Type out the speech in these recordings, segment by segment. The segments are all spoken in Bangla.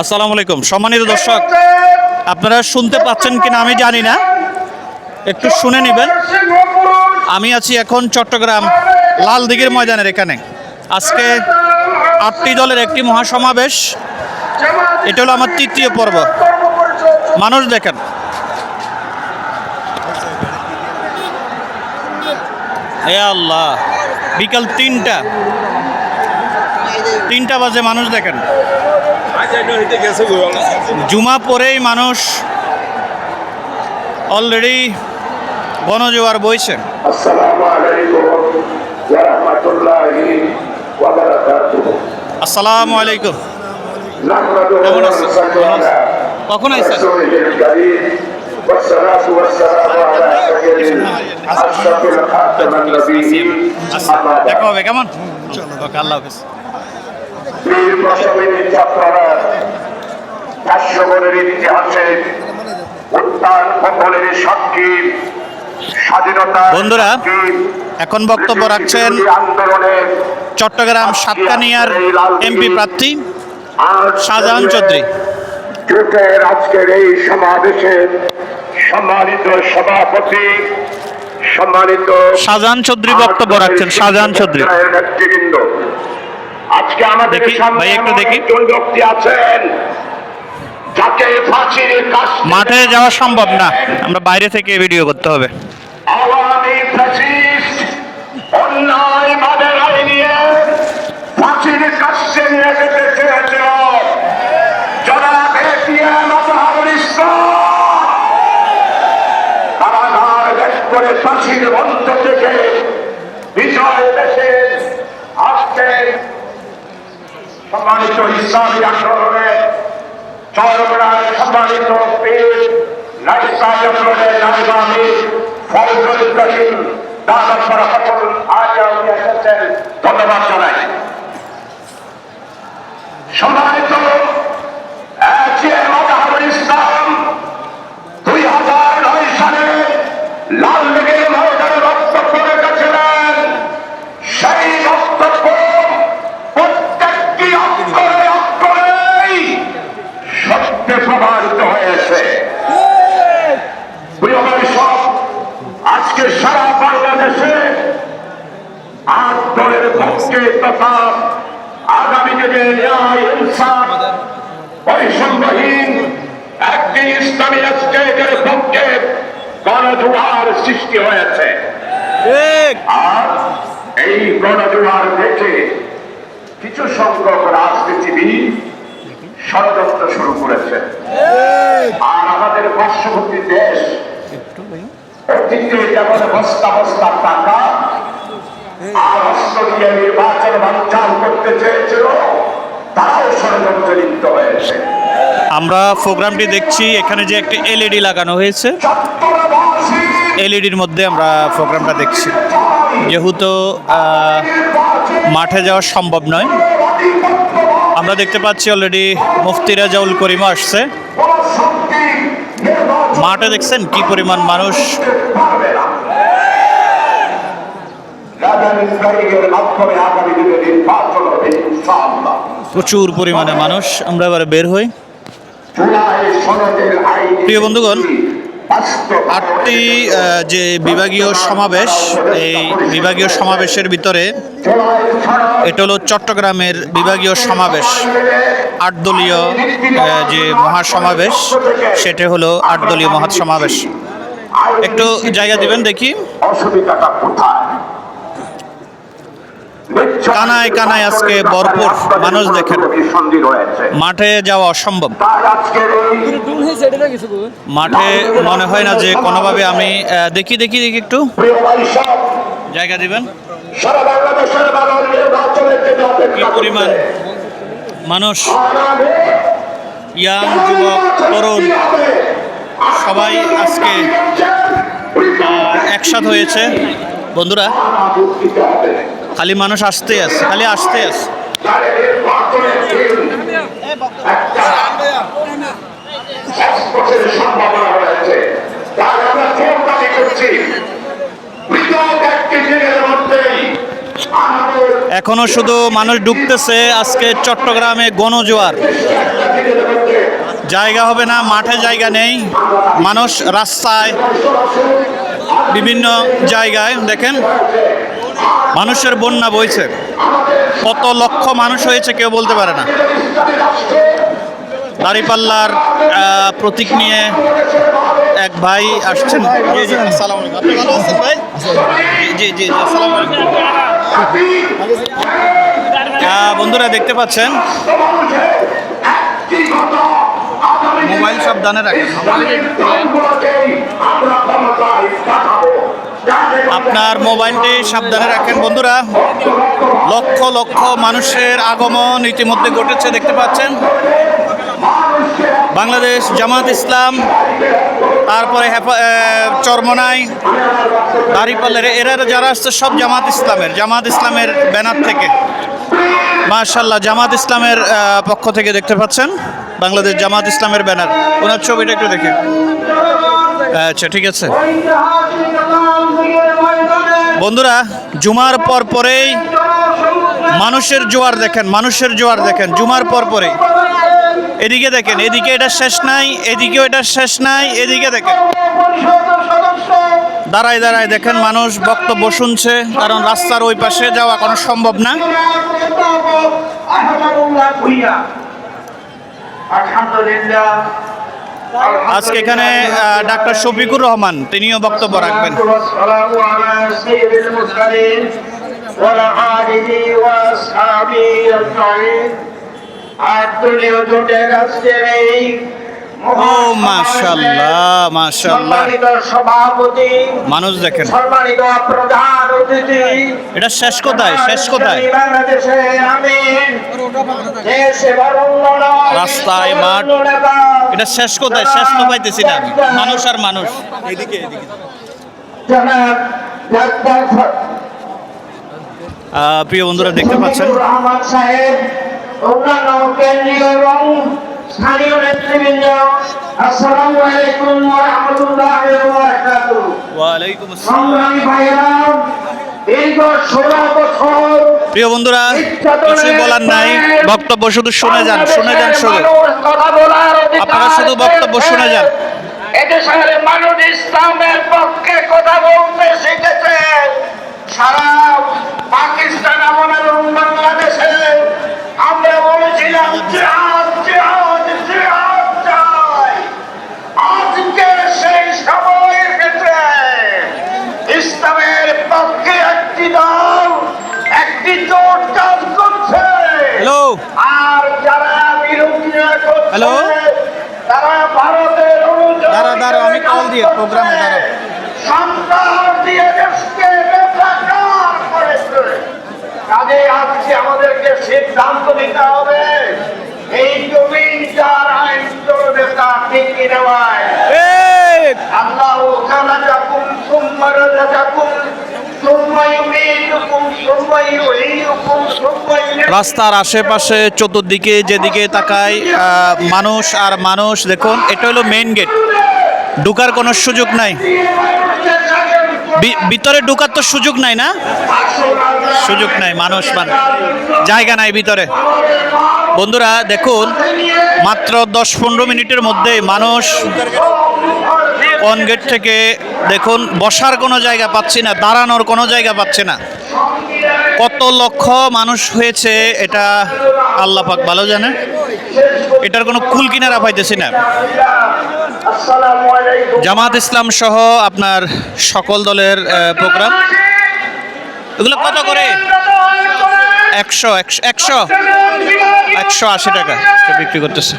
আসসালামু আলাইকুম। সম্মানিত দর্শক, আপনারা শুনতে পাচ্ছেন কিনা আমি জানি না। একটু শুনে নেবেন। আমি আছি এখন চট্টগ্রাম লাল দিঘির ময়দানের এখানে। আজকে আটটি দলের একটি মহাসমাবেশ। এটা হলো আমার তৃতীয় পর্ব। মানুষ দেখেন। এ আল্লাহ, বিকাল তিনটা। তিনটা বাজে মানুষ দেখেন। জুমা পরেই মানুষ অলরেডি বনজোয়ার বইছে। আসসালামু আলাইকুম। কেমন আছেন? কখন আইসেন দেখা হবে কেমন? আল্লাহ হাফিজ। বীর ছাত্ররা ইতিহাসে সাক্ষী স্বাধীনতা বন্ধুরা, এখন বক্তব্য রাখছেন চট্টগ্রাম সাতকানিয়ার এমপি প্রার্থী শাহজাহান চৌধুরী। জোটের আজকের এই সমাবেশে সম্মানিত সভাপতি সম্মানিত শাহজাহান চৌধুরী বক্তব্য রাখছেন। শাহজাহান চৌধুরী। নেতৃবৃন্দ আজকে আমাদের দেখি, সামনে একটু দেখি। ব্যক্তি আছেন যাকে ফাঁসির কাছ মাঠে যাওয়া সম্ভব না। আমরা বাইরে থেকে ভিডিও করতে হবে। আওয়ামী ফ্যাসিস্ট অন্যায় ভাবে রায় নিয়ে ফাঁসির কাছে নিয়ে যেতে চেয়েছিল। জনাব এটিএম আজহারুল ইসলাম। কারাগার বেশ করে ফাঁসির থেকে বিজয় দেশে আসছে সম্মানিত ইসলামী আন্দোলনে চরমরায় সম্মানিত ধন্যবাদ জানাই। সম্মানিত এটিএম আজহারুল ইসলাম দুই হাজার নয় সালে লাল লীগের ময়দানে বক্তব্য রেখেছিলেন সেই বক্তব্য প্রত্যেকটি অক্ষরে অক্ষরেই সত্যে প্রমাণিত হয়েছে প্রিয় সব আজকে সারা বাংলাদেশে আট দলের পক্ষে তথা আগামী দিনে ন্যায় ইনসাফ বৈষম্যহীন একটি ইসলামী স্টেটের পক্ষে গণজোয়ার সৃষ্টি হয়েছে। আর এই গণজোয়ার দেখে কিছু সংখ্যক রাজনীতিবিদ ষড়যন্ত্র শুরু করেছে। আর আমাদের পার্শ্ববর্তী দেশ অতীতে যেমন বস্তা বস্তা টাকা আর অস্ত্র দিয়ে নির্বাচন বাঞ্চাল করতে চেয়েছিল তারাও ষড়যন্ত্রে লিপ্ত হয়েছে। আমরা প্রোগ্রামটি দেখছি, এখানে যে একটি এলইডি লাগানো হয়েছে এলইডির মধ্যে আমরা প্রোগ্রামটা দেখছি। যেহেতু মাঠে যাওয়া সম্ভব নয়, আমরা দেখতে পাচ্ছি অলরেডি মুফতি রাজাউল করিমা আসছে। মাঠে দেখছেন কি পরিমাণ মানুষ। প্রচুর পরিমাণে মানুষ। আমরা এবারে বের হই। প্রিয় বন্ধুগণ, আটটি যে বিভাগীয় সমাবেশ এই বিভাগীয় সমাবেশের ভিতরে এটা হলো চট্টগ্রামের বিভাগীয় সমাবেশ আট দলীয় যে মহাসমাবেশ সেটা হলো আট দলীয় মহাসমাবেশ। একটু জায়গা দিবেন দেখি। অসুবিধাটা কোথায়? কানায় কানায় আজকে ভরপুর মানুষ দেখেন। মাঠে যাওয়া অসম্ভব। মাঠে মনে হয় না যে কোনোভাবে আমি দেখি দেখি দেখি একটু। জায়গা দিবেন। কি পরিমাণ মানুষ? ইয়াং যুবক, তরুণ, সবাই আজকে একসাথ হয়েছে। বন্ধুরা খালি মানুষ আসতে আছে, খালি আসতে আছে। এখনও শুধু মানুষ ঢুকতেছে আজকে চট্টগ্রামে গণজোয়ার। জায়গা হবে না, মাঠে জায়গা নেই। মানুষ রাস্তায়, বিভিন্ন জায়গায়, দেখেন। মানুষের বন্যা বইছে। কত লক্ষ মানুষ হয়েছে কেউ বলতে পারে না। দাঁড়িপাল্লার প্রতীক নিয়ে এক ভাই আসছেন। ভালো বন্ধুরা দেখতে পাচ্ছেন। মোবাইল সাবধানে রাখেন। আপনার মোবাইলটি সাবধানে রাখেন বন্ধুরা। লক্ষ লক্ষ মানুষের আগমন ইতিমধ্যে ঘটেছে, দেখতে পাচ্ছেন। বাংলাদেশ জামাত ইসলাম, তারপরে চরমনাই দাঁড়িপাল্লের এরা যারা আসছে সব জামাত ইসলামের জামাত ইসলামের ব্যানার থেকে। মাশাল্লাহ জামাত ইসলামের পক্ষ থেকে দেখতে পাচ্ছেন। বাংলাদেশ জামাত ইসলামের ব্যানার। ওনার ছবিটা একটু দেখে। আচ্ছা ঠিক আছে। বন্ধুরা, জুমার পর পরেই মানুষের জোয়ার দেখেন, মানুষের জোয়ার দেখেন, জুমার পর পরেই। এদিকে দেখেন, এদিকে এটা শেষ নাই, এদিকেও এটা শেষ নাই, এদিকে দেখেন। দাঁড়ায় দাঁড়ায় দেখেন, মানুষ বক্তব্য শুনছে, কারণ রাস্তার ওই পাশে যাওয়া কোনো সম্ভব না। আজকে এখানে ডাক্তার শফিকুর রহমান তিনিও বক্তব্য রাখবেন। মানুষ দেখেন। সম্মানিত প্রধান এটা শেষ কোথায় শেষ কোথায় বাংলাদেশে আমি দেশে রাস্তায়, মাঠ। এটা শেষ কোথায় শেষ তো পাইতেছি না। মানুষ আর মানুষ। এদিকে এদিকে। আহ, প্রিয় বন্ধুরা দেখতে পাচ্ছেন? অন্যান্য কেন্দ্রীয় এবং স্থানীয় নেতৃবৃন্দ আসসালামু আলাইকুম ওয়া রাহমাতুল্লাহি ওয়া বারাকাতুহু ওয়ালাইকুম সংগ্রামী ভাইয়েরা দীর্ঘ ষোলো বছর প্রিয় বন্ধুরা কিছুই বলার নাই। বক্তব্য শুধু শুনে যান শুনে যান শুধু আপনারা শুধু বক্তব্য শুনে যান। এদেশের মানুষ ইসলামের পক্ষে কথা বলতে শিখেছে। সারা পাকিস্তান এবং বাংলাদেশে আমরা বলেছিলাম জিহাদ জিহাদ চাই আজকে সেই সময় এসেছে ইসলামের পক্ষে একটি দল একটি জোট কাজ করছে। আর যারা বিরোধিতা করছে তারা ভারতের অনুযায়ী দাঁড়া, দাঁড়া, আমি কল দিয়ে প্রোগ্রামে দাঁড়া। সন্ত্রাস দিয়ে দেশকে করেছে। কাজে আজকে আমাদেরকে সিদ্ধান্ত নিতে হবে। এই জমিন যার আইন চলবে তা ঠিক নেওয়ায় আল্লাহ রাস্তার আশেপাশে চতুর্দিকে যেদিকে তাকায় মানুষ আর মানুষ, দেখুন, এটা হলো মেইন গেট ঢুকার কোনো সুযোগ নাই। ভিতরে ঢুকার তো সুযোগ নাই না? সুযোগ নাই, মানুষ মান। জায়গা নাই ভিতরে। বন্ধুরা, দেখুন, মাত্র দশ পনেরো মিনিটের মধ্যে মানুষ অন গেট থেকে, দেখুন, বসার কোনো জায়গা পাচ্ছি না, দাঁড়ানোর কোনো জায়গা পাচ্ছে না। কত লক্ষ মানুষ হয়েছে এটা আল্লাহ পাক ভালো জানে। এটার কোনো কুল কিনারা পাইতেছি না। জামাত ইসলাম সহ আপনার সকল দলের প্রোগ্রাম। এগুলো কত করে? একশো একশো একশো। আশি টাকা বিক্রি করতেছে।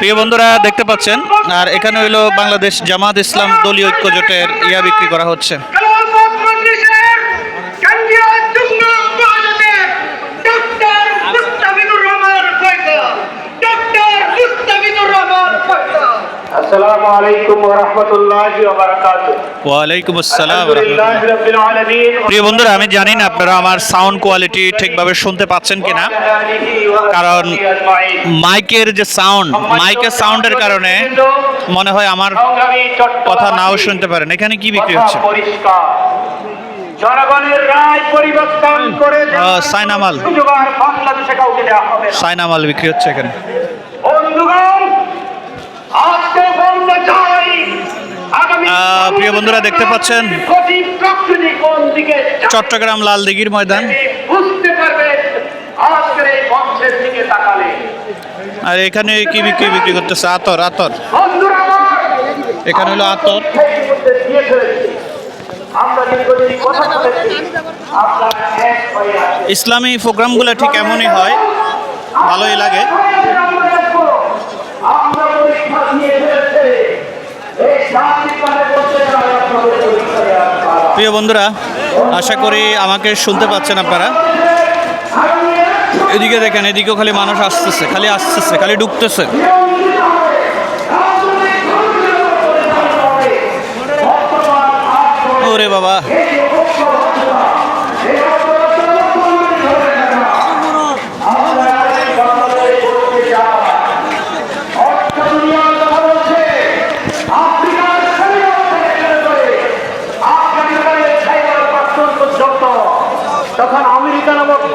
প্রিয় বন্ধুরা, দেখতে পাচ্ছেন। আর এখানে হইল বাংলাদেশ জামাত ইসলাম দলীয় ঐক্য জোটের ইয়া বিক্রি করা হচ্ছে। আলাইকুম ওয়া রাহমাতুল্লাহি ওয়া বারাকাতুহু। ওয়ালাইকুম আসসালাম প্রিয় বন্ধুরা আমি জানি না আপনারা আমার সাউন্ড কোয়ালিটি ঠিকভাবে শুনতে পাচ্ছেন কিনা। কারণ মাইকের যে সাউন্ড মাইকের সাউন্ডের কারণে মনে হয় আমার কথা নাও শুনতে পারেন। এখানে কি বিক্রি হচ্ছে? জনগণের রায় পরিবর্তন করে সাইনামাল। সাইনামাল বিক্রি হচ্ছে এখানে। বন্ধুগণ প্রিয় বন্ধুরা, দেখতে পাচ্ছেন চট্টগ্রাম লাল দিঘির ময়দান। আর এখানে কি বিক্রি বিক্রি করতেছে? আতর আতর। এখানে হলো আতর। ইসলামী প্রোগ্রামগুলো ঠিক এমনই হয়, ভালোই লাগে আমরা পরীক্ষা দিয়ে ফেলেছে এই শান্তি পানে বলতে চাই আপনাদের পরীক্ষা দেওয়ার পালা। প্রিয় বন্ধুরা, আশা করি আমাকে শুনতে পাচ্ছেন আপনারা। এদিকে দেখেন, এদিকেও খালি মানুষ আসতেছে, খালি আসতেছে, খালি ডুবতেছে ওরে বাবা।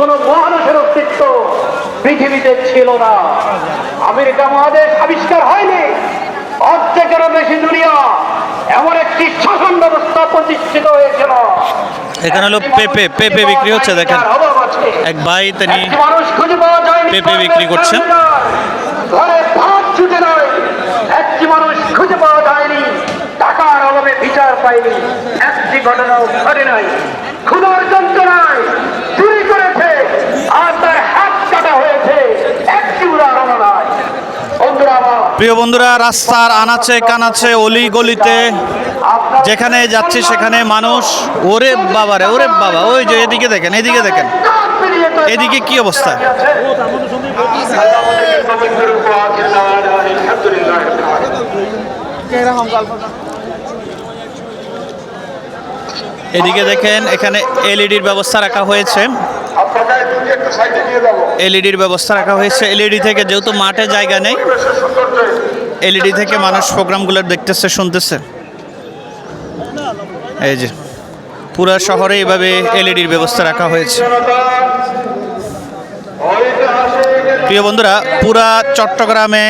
কোন মহাদেশের অস্তিত্ব পৃথিবীতে ছিল না। আমেরিকা মহাদেশ আবিষ্কার হয়নি। অর্ধেকেরও বেশি দুনিয়া এমন একটি শাসন ব্যবস্থা প্রতিষ্ঠিত হয়েছিল। এখানে হলো পেঁপে পেঁপে বিক্রি হচ্ছে দেখেন। এক ভাই তিনি একটি মানুষ খুঁজে পাওয়া যায়নি পেঁপে বিক্রি করছেন। ঘরে ভাত ছুটে নয় একটি মানুষ খুঁজে পাওয়া যায়নি টাকার অভাবে বিচার পায়নি একটি ঘটনাও ঘটে নাই খুনোর যন্ত্রণায় চুরি করেছে আর তার হাত কাটা হয়েছে একটি উদাহরণ নয় বন্ধুরা আমার প্রিয় বন্ধুরা, রাস্তার আনাচে কানাচে অলি গলিতে যেখানে যাচ্ছে সেখানে মানুষ। ওরে বাবা রে ওরে বাবা, ওই যে এদিকে দেখেন এদিকে দেখেন। এদিকে কি অবস্থা? এদিকে দেখেন, এখানে এলইডির ব্যবস্থা রাখা হয়েছে আপনাদের তুমি একটু সাইডে নিয়ে যাব এলইডির ব্যবস্থা রাখা হয়েছে। এলইডি থেকে যেহেতু মাঠে জায়গা নেই, এলইডি থেকে মানুষ প্রোগ্রামগুলো দেখতেছে, শুনতেছে। এই যে, পুরা শহরে এইভাবে এলইডির ব্যবস্থা রাখা হয়েছে। প্রিয় বন্ধুরা, পুরা চট্টগ্রামে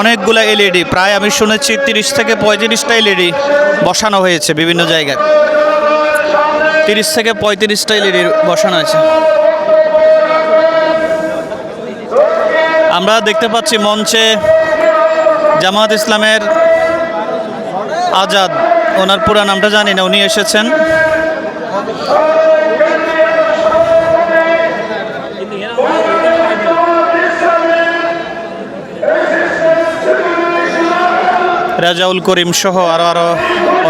অনেকগুলো এলইডি, প্রায় আমি শুনেছি তিরিশ থেকে পঁয়ত্রিশটা এলইডি বসানো হয়েছে বিভিন্ন জায়গায়। তিরিশ থেকে পঁয়ত্রিশটা এলইডি বসানো হয়েছে আমরা দেখতে পাচ্ছি মঞ্চে জামাত ইসলামের আজাদ। ওনার পুরা নামটা জানি না, উনি এসেছেন। রাজাউল করিম সহ আরও আরও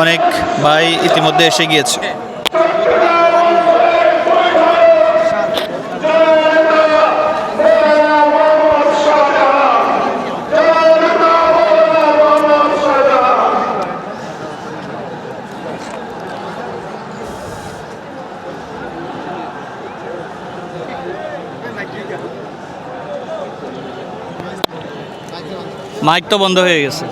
অনেক ভাই ইতিমধ্যে এসে গিয়েছে। মাইক তো বন্ধ হয়ে গেছে।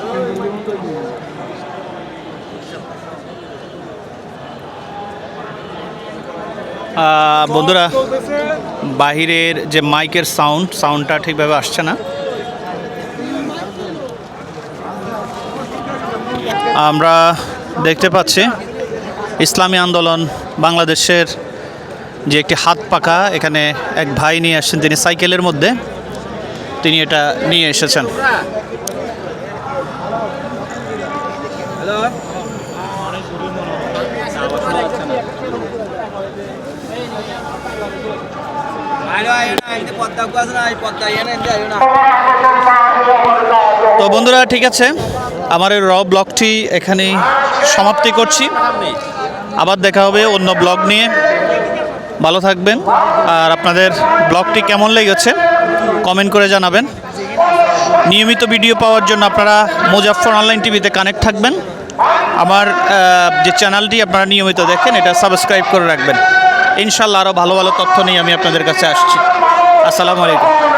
বন্ধুরা, বাহিরের যে মাইকের সাউন্ড, সাউন্ডটা ঠিকভাবে আসছে না। আমরা দেখতে পাচ্ছি, ইসলামী আন্দোলন বাংলাদেশের যে একটি হাত পাকা এখানে এক ভাই নিয়ে আসছেন তিনি সাইকেলের মধ্যে, তিনি এটা নিয়ে এসেছেন। তো বন্ধুরা, ঠিক আছে। আমার এই র ব্লগটি এখানেই সমাপ্তি করছি। আবার দেখা হবে অন্য ব্লগ নিয়ে। ভালো থাকবেন। আর আপনাদের ব্লগটি কেমন লেগেছে কমেন্ট করে জানাবেন। নিয়মিত ভিডিও পাওয়ার জন্য আপনারা মুজাফর অনলাইন টিভিতে কানেক্ট থাকবেন। আমার যে চ্যানেলটি আপনারা নিয়মিত দেখেন, এটা সাবস্ক্রাইব করে রাখবেন। ইনশাল্লাহ আরও ভালো ভালো তথ্য নিয়ে আমি আপনাদের কাছে আসছি। আসসালামু আলাইকুম।